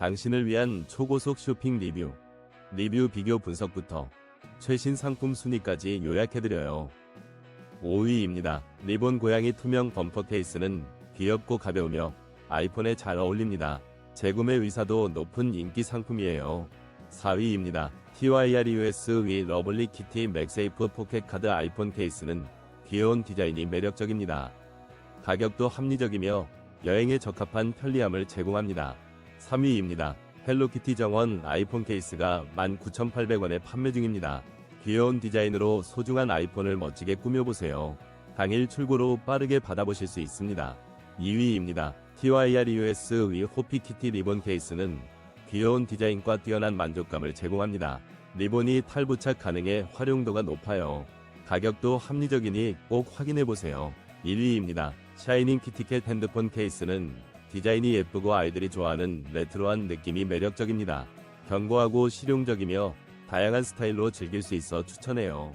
당신을 위한 초고속 쇼핑 리뷰. 리뷰 비교 분석부터 최신 상품 순위까지 요약해드려요. 5위입니다. 리본 고양이 투명 범퍼 케이스는 귀엽고 가벼우며 아이폰에 잘 어울립니다. 재구매 의사도 높은 인기 상품이에요. 4위입니다. TYR US 위 러블리 키티 맥세이프 포켓 카드 아이폰 케이스는 귀여운 디자인이 매력적입니다. 가격도 합리적이며 여행에 적합한 편리함을 제공합니다. 3위입니다. 헬로키티 정원 아이폰 케이스가 19,800원에 판매 중입니다. 귀여운 디자인으로 소중한 아이폰을 멋지게 꾸며보세요. 당일 출고로 빠르게 받아보실 수 있습니다. 2위입니다. TYR US 위 호피키티 리본 케이스는 귀여운 디자인과 뛰어난 만족감을 제공합니다. 리본이 탈부착 가능해 활용도가 높아요. 가격도 합리적이니 꼭 확인해보세요. 1위입니다. 샤이닝 키티캣 핸드폰 케이스는 디자인이 예쁘고 아이들이 좋아하는 레트로한 느낌이 매력적입니다. 견고하고 실용적이며 다양한 스타일로 즐길 수 있어 추천해요.